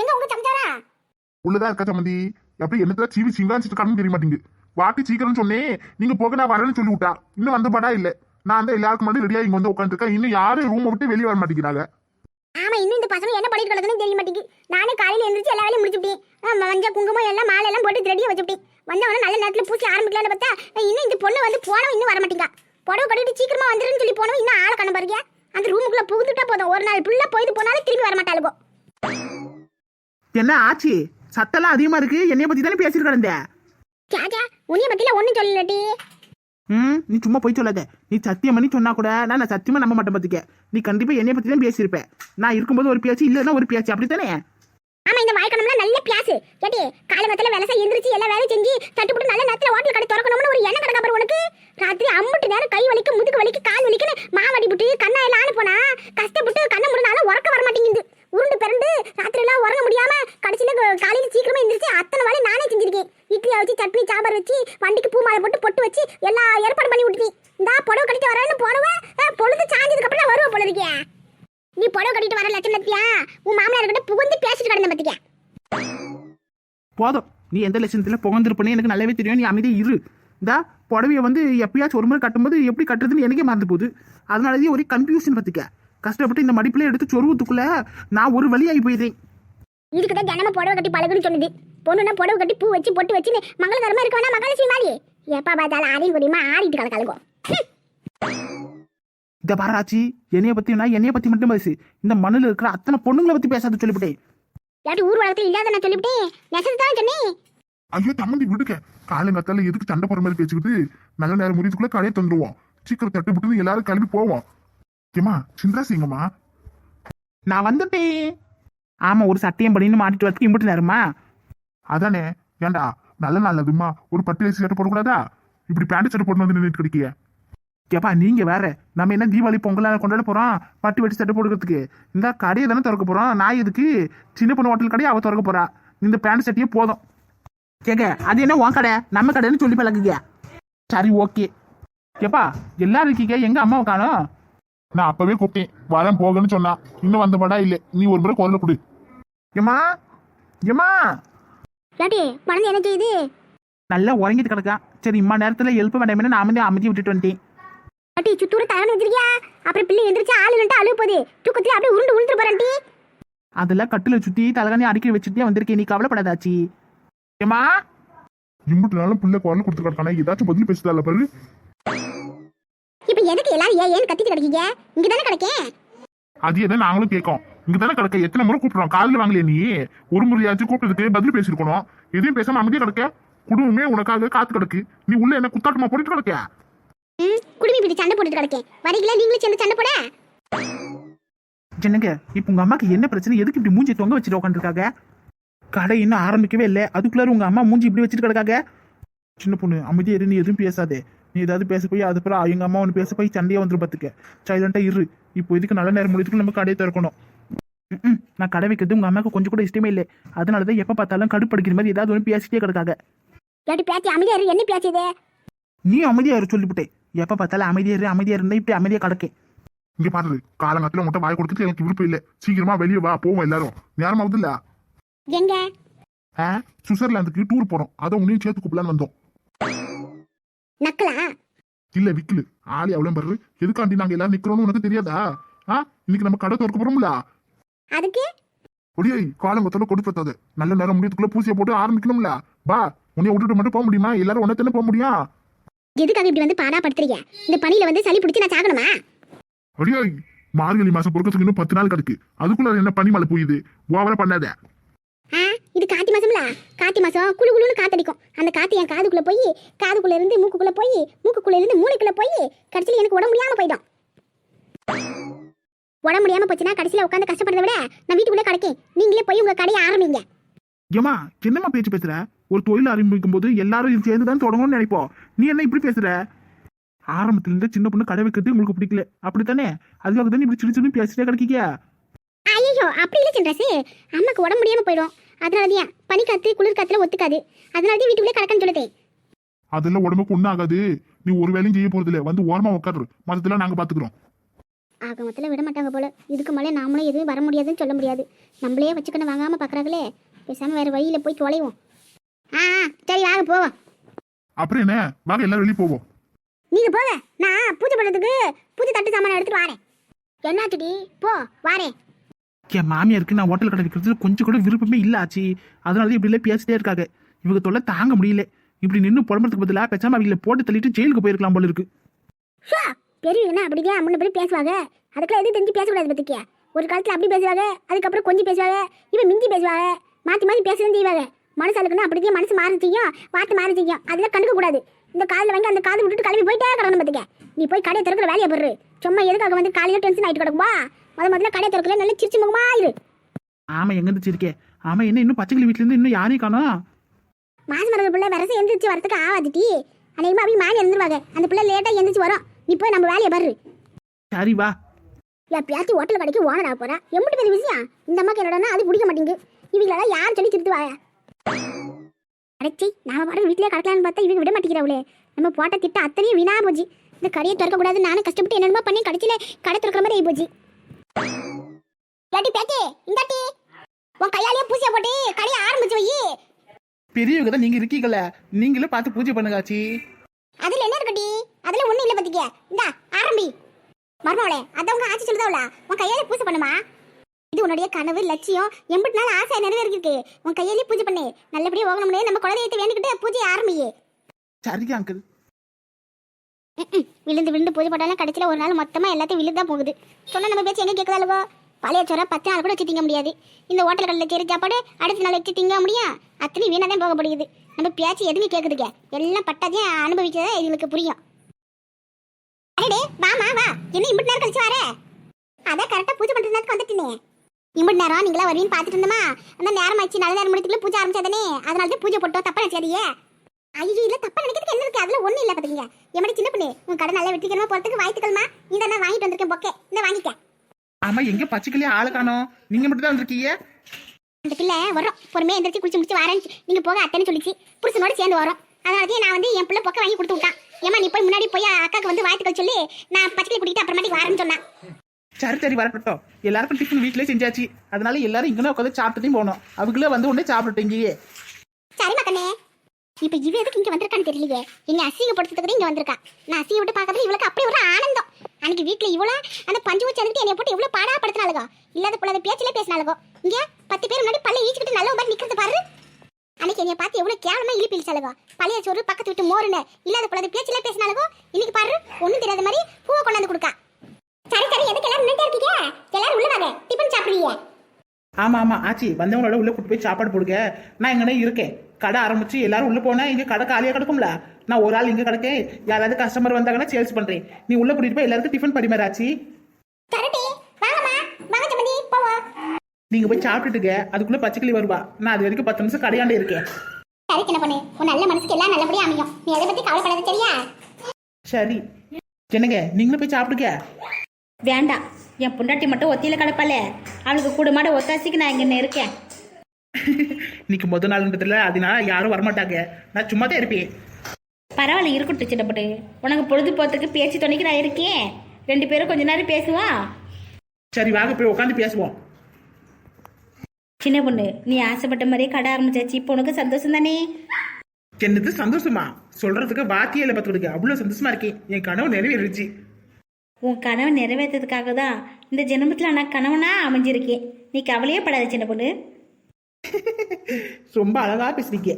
எங்க உங்க சம்சாரா உள்ளதா இருக்கா சம்மந்தி? எப்படி என்னத்துல சீவி சிங்காச்சிட்டு கடந்து தெரிய மாட்டேங்குது. வாட்டி சீக்கிரம் சொன்னேன் நீங்க போக நான் வரேன்னு சொல்லி விட்டா. இன்னும் வந்த படா இல்ல. நான் அந்த எல்லாருக்கும் மட்டும் ரெடியா இங்க வந்து உட்காந்துருக்கேன் இன்னும் யாரும் ரூமை விட்டு வெளியே வர மாட்டேங்கிறாங்க. ஆமா இன்னும் இந்த பசங்க என்ன பண்ணிட்டு கிடக்குன்னு தெரிய மாட்டேங்குது. நானே காலையில எந்திரிச்சு எல்லா வேலையும் முடிச்சுட்டேன் மஞ்சள் குங்குமம் எல்லாம் மாலை எல்லாம் போட்டு ரெடியா வச்சுட்டேன் வந்தவன நல்ல நேரத்துல பூசி ஆரம்பிக்கலாம்னு பார்த்தா இன்னும் இந்த பொண்ணு வந்து போனவன் இன்னும் வர மாட்டேங்கா. புடவை கட்டிட்டு சீக்கிரமா வந்துருன்னு சொல்லி போனவன் இன்னும் ஆளை கண்ண பாருங்க அந்த ரூமுக்குள்ள புகுந்துட்டா போதும். ஒரு நாள் ஃபுல்லா போயிட்டு போனாலும் திரும்பி வர மாட்டாளுகோ என்ன ஆச்சு? சத்தெல்லாம் அதிகமா இருக்கு. என்னைய பத்தி தானே பேசிட்டு கிடந்த? சாச்சா உன்னைய பத்தில ஒண்ணும் சொல்லலடி. ம் நீ சும்மா போய் சொல்லாத. நீ சத்தியம் பண்ணி சொன்னா கூட நான் நான் சத்தியமா நம்ப மாட்டேன் பாத்துக்க. நீ கண்டிப்பா என்னைய பத்தி தான் பேசியிருப்ப. நான் இருக்கும்போது ஒரு பேச்சு இல்லைன்னா ஒரு பேச்சு. அப்படித்தானே? ஆமா இந்த வாய்க்கணும்ல நல்ல பியாசு கேட்டி காலங்கத்துல வேலை எந்திரிச்சு எல்லா வேலையும் செஞ்சு தட்டுப்புட்டு நல்ல நேரத்துல ஹோட்டல் கடை திறக்கணும்னு ஒரு எண்ணம் கிடக்கா பாரு உனக்கு ராத்திரி அம்புட்டு நேரம் கை வலிக்கு முதுகு வலிக்கு கால் வலிக்குன்னு மாவடி புட்டு கண்ணா எல்லாம் ஆன போனா கஷ்டப்பட்டு கண்ணை முடுனாலும் உறக்க வர மாட்டேங்குது உருண்டு பிறண்டு ராத்திரி எல்லாம் உறங்க முடியாம கடைசியில க- காலையில சீக்கிரமா எந்திரிச்சு அத்தனை வேலை நானே செஞ்சிருக்கேன் இட்லியை வச்சு சட்னி சாம்பார் வச்சு வண்டிக்கு பூ மாலை போட்டு பொட்டு வச்சு எல்லா ஏற்பாடு பண்ணி விட்டுட்டேன் இந்தா புடவை கட்டிட்டு வரேன்னு போனவன் பொழுது சாஞ்சதுக்கு அப்புறம் தான் வருவ போல இருக்கே. நீ புடவை கட்டிட்டு வர லட்சணத்தியா உன் மாமனார் கிட்ட புகுந்து பேசிட்டு கிடந்த பத்திக்க போதும். நீ எந்த லட்சணத்துல புகழ்ந்துருப்பனே எனக்கு நல்லாவே தெரியும். நீ அமைதியா இரு. இந்த புடவைய வந்து எப்பயாச்சும் ஒரு முறை கட்டும்போது எப்படி கட்டுறதுன்னு எனக்கே மறந்து போகுது. அதனாலதான் ஒரே கன்ஃபியூஷன் பத்துக்க. கஷ்டப்பட்டு இந்த மடிப்புல எடுத்து சொருவத்துக்குள்ள நான் ஒரு வழியாகி போயிடுறேன். இதுக்கு தான் தினமும் புடவை கட்டி பழகுன்னு சொன்னது. பொண்ணுனா புடவை கட்டி பூ வச்சு பொட்டு வச்சு மங்களகரமா இருக்க வேணா மகாலட்சுமி மாதிரி. எப்ப பார்த்தாலும் ஆடியும் குடியுமா ஆடிட்டு கிடக்காளுகோ இந்த பாராச்சி என்னைய பத்தி நான் என்னைய பத்தி மட்டும் பேசு. இந்த மண்ணுல இருக்கிற அத்தனை பொண்ணுங்களை பத்தி பேசாத சொல்லிவிட்டேன். இல்லாட்டி ஊர் வழக்கத்துல இல்லாத நான் சொல்லிவிட்டேன்? நெசத்து தான் சொன்னேன். ஐயோ தம்மந்தி விடுக்க காலங்கத்தால எதுக்கு சண்டை போற மாதிரி பேசிக்கிட்டு நல்ல நேரம் முடியதுக்குள்ள கடையை தந்துருவோம். சீக்கிரம் தட்டு விட்டு எல்லாரும் கிளம்பி போவோம். ஏமா சிந்தா சிங்கம்மா? நான் வந்துட்டேன். ஆமா ஒரு சட்டையும் பண்ணின்னு மாட்டிட்டு வரதுக்கு இம்பிட்டு நேரமா? அதானே? ஏன்டா நல்ல நல்லதுமா ஒரு பட்டு வயசு சட்டை போடக்கூடாதா இப்படி பேண்ட் சட்டை போட்டு வந்து நின்றுட்டு கிடைக்கிய கேப்பா நீங்க வேற நம்ம என்ன தீபாவளி பொங்கலாக கொண்டாட போறோம்? பட்டு வெட்டி சட்டை போடுறதுக்கு இந்த கடையை தானே திறக்க போறோம்? நான் இதுக்கு சின்ன பொண்ணு ஹோட்டல் கடையை அவ திறக்க போறா. இந்த பேண்ட் சட்டையே போதும். கேக்க அது என்ன உன் கடை? நம்ம கடைன்னு சொல்லி பழகுங்க. சரி ஓகே கேப்பா எல்லாரும் இருக்கீங்க எங்க அம்மாவை காணோம்? நான் அப்பவே கூப்பிட்டேன். வரேன் போகன்னு சொன்னா. இன்னும் வந்த படா இல்லை. நீ ஒரு முறை குரல கொடு. ஏமா ஏமா இல்லாட்டி குழந்தை என்ன செய்யுது நல்லா உறங்கிட்டு கிடக்கா. சரி இம்மா நேரத்துல எழுப்ப வேண்டாமே. நான் அமைதி அமைதி விட்டுட்டு வந்துட்டேன். இல்லாட்டி சுத்தூர தகவல் வச்சிருக்கியா? அப்புறம் பிள்ளை எந்திரிச்சு ஆளு நின்று அழுவு போகுது. தூக்கத்துல அப்படியே உருண்டு உளுந்துட்டு போறான்டி அதெல்லாம் கட்டுல சுத்தி தலகாணி அடிக்கடி வச்சுட்டே வந்திருக்கேன். நீ கவலைப்படாதாச்சி. ஏமா இம்புட்டு நாளும் பிள்ளை குரல் கொடுத்து கிடக்கானே. ஏதாச்சும் பதில் பேசுதா பாரு. இப்ப எதுக்கு எல்லாரும் ஏன் ஏன் கத்திட்டு கிடக்கீங்க? இங்க தானே கிடக்கேன். அது எதை நாங்களும் கேட்கோம். இங்க தானே கிடக்க? எத்தனை முறை கூப்பிடுறோம்? காலையில வாங்கலையே நீ. ஒரு முறையாச்சும் கூப்பிட்டதுக்கு பதில் பேசியிருக்கணும். எதையும் பேசாம அமைதியா கிடக்க? குடும்பமே உனக்காக காத்து கிடக்கு. நீ உள்ள என்ன குத்தாட்டமா போட்டுட்டு கிடக்க? ம் குடுமி பிடி சண்டை போட்டுட்டு கிடக்கேன். வரீங்களா நீங்களும் சேர்ந்து சண்டை போட? என்னங்க இப்ப உங்க அம்மாக்கு என்ன பிரச்சனை? எதுக்கு இப்படி மூஞ்சி தொங்க வச்சுட்டு உட்காந்துருக்காங்க கடை இன்னும் ஆரம்பிக்கவே இல்லை. அதுக்குள்ளார உங்க அம்மா மூஞ்சி இப்படி வச்சுட்டு கிடக்காங்க? சின்ன பொண்ணு அமைதியா இரு. நீ எதுவும் பேசாதே. நீ ஏதாவது பேச போய் அதுக்கப்புறம் எங்க அம்மா ஒன்று பேச போய் சண்டையா வந்துரும் பாத்துக்க. சைலண்டா இரு. இப்போ இதுக்கு நல்ல நேரம் முடிச்சுக்கு நம்ம கடையை திறக்கணும்? ம்ம். நான் கடை வைக்கிறது உங்க அம்மாவுக்கு கொஞ்சம் கூட இஷ்டமே இல்லை. அதனாலதான் எப்ப பார்த்தாலும் கடுப்படிக்கிற மாதிரி ஏதாவது ஒன்று பேசிட்டே கிடக்காங்க இல்லாட்டி பேச்சு அமைதியா இரு. என்ன பேச்சு இது? நீ அமைதியா இரு சொல்லிவிட்டேன். எப்ப பார்த்தாலும் அமைதியா இரு அமைதியா இருந்தா இப்படி அமைதியா கிடக்கேன். இங்க பாரு காலங்கத்துல மட்டும் வாய் கொடுத்துட்டு எனக்கு விருப்பம் இல்ல. சீக்கிரமா வெளியே வா போவோம் எல்லாரும். நேரமாவது இல்ல? எங்க? ஆ சுவிட்சர்லாந்துக்கு டூர் போறோம். அதை உன்னையும் சேர்த்து கூப்பிடலான்னு வந்தோம். நக்கலா? இல்ல விக்கலு. ஆளி அவ்வளவு பாரு. எதுக்காண்டி நாங்க எல்லாரும் நிக்கிறோம்னு உனக்கு தெரியாதா? ஆ இன்னைக்கு நம்ம கடை திறக்க போறோம்ல? அதுக்கு? ஒடியை காலங்கத்துல கொடுப்பத்தது நல்ல நேரம் முடியத்துக்குள்ள பூசியை போட்டு ஆரம்பிக்கணும்ல. வா உன்னைய விட்டுட்டு மட்டும் போக முடியுமா? எல்லாரும் உன்ன போக முடியும்? எதுக்காக இப்படி வந்து பாடா படுத்துறீங்க இந்த பனியில வந்து சளி பிடிச்சு நான் சாகணுமா? ஒடியை மார்கழி மாசம் பொறுக்கிறதுக்கு இன்னும் பத்து நாள் கிடக்கு. அதுக்குள்ள என்ன பனி மழை பெய்யுது? ஓவரா பண்ணாத. இது காத்தி மாசம்ல? காத்தி மாசம் குளு குளுன்னு காத்தடிக்கும். அந்த காத்து என் காதுக்குள்ள போய் காதுக்குள்ள இருந்து மூக்குக்குள்ள போய் மூக்குக்குள்ள இருந்து மூளைக்குள்ள போய் கடைசியில் எனக்கு உடம்பு முடியாம போயிடும். உடம்பு முடியாம போச்சுன்னா கடைசியில உட்காந்து கஷ்டப்படுறத விட நான் வீட்டுக்குள்ளே கிடக்கேன். நீங்களே போய் உங்க கடையை ஆரம்பிங்க. ஏமா என்னம்மா பேச்சு பேசுற? ஒரு தொழில் ஆரம்பிக்கும் போது எல்லாரும் சேர்ந்து தான் தொடங்கணும்னு நினைப்போம். நீ என்ன இப்படி பேசுற? ஆரம்பத்துல இருந்து சின்ன பொண்ணு கடை வைக்கிறது உங்களுக்கு பிடிக்கல. அப்படித்தானே? அதுக்காக தானே இப்படி சின்ன சின்ன பேசிட்டே கிடைக்கீங்க? ஐயோ அப்படி இல்லை சின்ராசு. அம்மாக்கு உடம்பு முடியாம போயிடும். அதனாலதான் பனி காத்து குளிர் காத்துல ஒத்துக்காது. அதனாலதான் வீட்டுக்குள்ளே கிடக்கன்னு சொல்லுதேன் அதெல்லாம் உடம்புக்கு ஒன்றும் ஆகாது. நீ ஒரு வேலையும் செய்ய போறது இல்ல வந்து ஓரமா உட்காரு. மத்ததெல்லாம் நாங்க பாத்துக்கிறோம். ஆக மொத்தத்தில் விட மாட்டாங்க போல. இதுக்கு மேலே நாமளும் எதுவும் வர முடியாதுன்னு சொல்ல முடியாது. நம்மளே வச்சுக்கணும் வாங்காமல் பார்க்குறாங்களே பேசாமல் வேறு வழியில் போய் தொலைவோம். ஆ சரி வாங்க போவோம். அப்புறம் என்ன? வாங்க எல்லாரும் வெளியே போவோம். நீங்கள் போங்க. நான் பூஜை பண்ணுறதுக்கு பூஜை தட்டு சாமான் எடுத்துட்டு வரேன். என்னாச்சுடி? போ வாரேன். என் மாமியாருக்கு நான் ஹோட்டல் கடை வைக்கிறது கொஞ்சம் கூட விருப்பமே இல்ல ஆச்சி. அதனால தான் இப்படிலாம் பேசிட்டே இருக்காங்க. இவங்க தொல்லை தாங்க முடியல. இப்படி நின்று புலம்புறதுக்கு பதிலாக பேசாம அவங்கள போட்டு தள்ளிட்டு ஜெயிலுக்கு போயிருக்கலாம் போல இருக்கு. ஷோ பெரியவங்க அப்படிதான் முன்ன படி பேசுவாங்க. அதுக்கெல்லாம் எதுவும் தெரிஞ்சு பேசக்கூடாது பத்திக்கியா ஒரு காலத்தில் அப்படி பேசுவாங்க அதுக்கப்புறம் கொஞ்சம் பேசுவாங்க இவன் மிஞ்சி பேசுவாங்க மாற்றி மாற்றி பேசவும் செய்வாங்க. மனசாளுக்குன்னா அப்படியே மனசு மாறி செய்யும் வார்த்தை மாறி செய்யும். அதெல்லாம் கண்டுக்க கூடாது. இந்த காதில் வாங்கி அந்த காது விட்டுட்டு கிளம்பி போயிட்டே கிடக்கணும் பத்திக்க நீ போய் கடையை திறக்கிற வேலையை போடுற. சும்மா எதுக்காக வந்து காலையில் டென்ஷன் ஆகிட்டு கிடக்குமா முத முதல்ல கடையை திறக்கல நல்லா சிரிச்சு முகமா இரு. ஆமா எங்க இருந்துச்சு இருக்கேன் ஆமா என்ன இன்னும் பச்சைக்கிளி வீட்டுல இருந்து இன்னும் யாரையும் காணோம் மாசு மரங்கள் பிள்ளை வரசை எந்திரிச்சு வரதுக்கு ஆவாதுட்டி அநேகமாக அப்படியே மாறி எழுந்துருவாங்க அந்த பிள்ளை லேட்டாக எந்திரிச்சு வரும். நீ போய் நம்ம வேலையை பாரு. சரி வா. எப்பயாச்சும் ஹோட்டல் கடைக்கு ஓனர் ஆக போறா. எம்பிட்டு பெரிய விஷயம். இந்த அம்மாக்கு என்னடா அது பிடிக்க மாட்டேங்குது. இவங்களெல்லாம் யார் சொல்லி திருத்துவாங்க? அடைச்சி நாம பாட்டு வீட்டிலே கிடக்கலான்னு பார்த்தா இவங்க விட மாட்டேங்கிறாங்களே நம்ம போட்ட திட்ட அத்தனையும் வீணா போச்சு. இந்த கடையை திறக்க கூடாது நானும் கஷ்டப்பட்டு என்னென்னமோ பண்ணி கடைசியில கடை திறக்கிற மாதிரி ஆகி போச்சு. ஏட்டி பேட்டி இந்தாட்டி உன் கையாலேயே பூசியா போட்டு கடையை ஆரம்பிச்சு வை. பெரியவங்க தான் நீங்க இருக்கீங்கல்ல. நீங்களே பார்த்து பூஜை பண்ணுங்க ஆச்சி. அதுல என்ன இருக்குடி அதுல ஒண்ணும் இல்ல பாத்திக்க இந்தா ஆரம்பி. மர்மவளே அதான் உங்க ஆட்சி சொல்லுதாவளா? உன் கையாலே பூஜை பண்ணுமா? இது உன்னுடைய கனவு லட்சியம் எம்பிட்டு நாள் ஆசை நிறைவேறிருக்கு உன் கையாலே பூஜை பண்ணு. நல்லபடியா ஓகணும்னு நம்ம குழந்தையத்தை வேண்டிக்கிட்டு பூஜை ஆரம்பியே. சரி அங்கிள். விழுந்து விழுந்து பூஜை போட்டாலும் கடைசியில் ஒரு நாள் மொத்தமா எல்லாத்தையும் விழுந்து போகுது. சொன்னா நம்ம பேச்சு எங்க கேட்குதாலுவோ பழைய சோறா பத்து நாள் கூட வச்சு திங்க முடியாது. இந்த ஹோட்டல் கடையில் செய்கிற சாப்பாடு அடுத்த நாள் வச்சு திங்க முடியும். அத்தனை வீணாக தான் போகப்படுகிறது நம்ம பேச்சு எதுவுமே கேட்குதுங்க எல்லாம் பட்டாதையும் அனுபவிக்கிறதா எங்களுக்கு புரியும். அடடே வாமா வா என்ன இம்பட்டு நேரம் கழிச்சு வர? அதான் கரெக்டாக பூஜை பண்ணுற நேரத்துக்கு வந்துட்டேனே. இம்பட்டு நேரம் நீங்களா வருவீன்னு பார்த்துட்டு இருந்தோமா? அந்த நேரம் ஆச்சு நல்ல நேரம் முடித்துக்குள்ள பூஜை ஆரம்பிச்சாதானே? அதனால தான் பூஜை போட்டோம் தப்பா நினைச்சாதியே ஐயோ இல்ல தப்பா நினைக்கிறதுக்கு என்ன இருக்கு? அதுல ஒண்ணு இல்ல பாத்தீங்க எமடி சின்ன பொண்ணு உன் கடை நல்லா வெற்றிக்கிறமா போறதுக்கு வாழ்த்துக்கள்மா இந்த நான் வாங்கிட்டு வந்திருக்கேன் பொக்கே. இந்த வாங்கிக்க. ஆமா எங்க பச்சைக்கிளி ஆளை காணோம்? நீங்க மட்டும் தான் இருக்கீங்க அந்த பிள்ளை வரும் பொறுமையா எந்திரிச்சு குளிச்சு முடிச்சு வரேன் நீங்க போக அத்தனை சொல்லிச்சு. புருஷனோட சேர்ந்து வரும் அதனால நான் வந்து என் பிள்ளை பொக்க வாங்கி கொடுத்து விட்டான். ஏமா நீ போய் முன்னாடி போய் அக்காக்கு வந்து வாழ்த்துக்கள் சொல்லி. நான் பச்சை கூட்டிட்டு அப்புறமாட்டி வரேன்னு சொன்னேன். சரி சரி வரட்டும். எல்லாருக்கும் டிஃபன் வீட்லயே செஞ்சாச்சு. அதனால எல்லாரும் இங்கே உட்காந்து சாப்பிட்டுட்டும் போனோம். அவங்களே வந்து உடனே சாப்பிட்டுட்டு இங்கேயே. சரி மக்கனே இப்ப இவ எதுக்கு இங்க வந்திருக்கான்னு தெரியலையே. என்ன அசிங்கப்படுத்துறதுக்கு இங்க வந்திருக்கா. நான் அசிங்க விட்டு பார்க்கறது இவளுக்கு அப்படி ஒரு ஆனந்தம். அன்னைக்கு வீட்ல இவ்வளோ அந்த பஞ்சு வச்சு வந்துட்டு என்னை போட்டு எவ்வளவு பாடா படுத்தினாலுகோ இல்லாத போல பேச்சில பேசினாலுகோ இங்க பத்து பேர் முன்னாடி பல்ல ஈச்சிக்கிட்டு நல்ல மாதிரி நிக்கிறது பாரு. அன்னைக்கு என்னைய பார்த்து எவ்வளவு கேவலமா இழுப்பு இழிச்சாலுகோ பழைய சோறு பக்கத்து விட்டு மோருன்னு. இல்லாத போல பேச்சில பேசினாலுகோ இன்னைக்கு பாரு ஒண்ணும் தெரியாத மாதிரி பூவை கொண்டாந்து கொடுக்கா. சரி சரி எதுக்கு எல்லாரும் நின்னுட்டே இருக்கீங்க? எல்லாரும் உள்ள வாங்க. டிபன் சாப்பிடுவீங்க ஆமா ஆமா ஆச்சி. வந்தவங்களோட உள்ள கூட்டு போய் சாப்பாடு போடுங்க. நான் எங்கனே இருக்கேன். கடை ஆரம்பிச்சு எல்லாரும் உள்ள போனா இங்க கடை காலியா கிடக்கும்ல. நான் ஒரு ஆள் இங்க கிடக்கேன். யாராவது கஸ்டமர் வந்தாங்கன்னா சேல்ஸ் பண்றேன். நீ உள்ள கூட்டிட்டு போய் எல்லாருக்கும் டிஃபன் பரிமாறாச்சி கரட்டி வாங்கம்மா வாங்க சம்பந்தி போவோம் நீங்க போய் சாப்பிட்டுட்டுங்க அதுக்குள்ள பச்சைக்கிளி வருவா. நான் அது வரைக்கும் பத்து நிமிஷம் கடையாண்டே இருக்கேன். சரி சின்ன பொண்ணு உன் நல்ல மனசுக்கு எல்லாம் நல்லபடியா அமையும். நீ அதை பத்தி கவலைப்படாத சரியா? சரி. என்னங்க நீங்களும் போய் சாப்பிடுங்க வேண்டாம். என் பொண்டாட்டி மட்டும் ஒத்தியில கிடப்பாளே. அவளுக்கு கூடுமாட ஒத்தாசிக்கு நான் இங்கே இருக்கேன். இன்னைக்கு முத நாள்ன்றதுல அதனால யாரும் வரமாட்டாங்க. நான் சும்மா தான் இருப்பேன். பரவாயில்ல இருக்கட்டும் சின்னப்பட்டு உனக்கு பொழுதுபோத்துக்கு பேச்சு துணைக்கு நான் இருக்கேன். ரெண்டு பேரும் கொஞ்ச நேரம் பேசுவோம் சரி வாங்க போய் உட்காந்து பேசுவோம். சின்ன பொண்ணு நீ ஆசைப்பட்ட மாதிரியே கடை ஆரம்பிச்சாச்சு. இப்போ உனக்கு சந்தோஷம் தானே? என்னது சந்தோஷமா? சொல்றதுக்கு வாத்தியே இல்லை பார்த்துக்கிடுங்க அவ்வளோ சந்தோஷமா இருக்கேன் என் கனவு நிறைவேறிச்சு உன் கனவை நிறைவேற்றதுக்காக தான் இந்த ஜென்மத்தில் நான் கணவனா அமைஞ்சிருக்கேன். நீ கவலையே படாத சின்ன பொண்ணு. ரொம்ப அழகா பேசுறீங்க.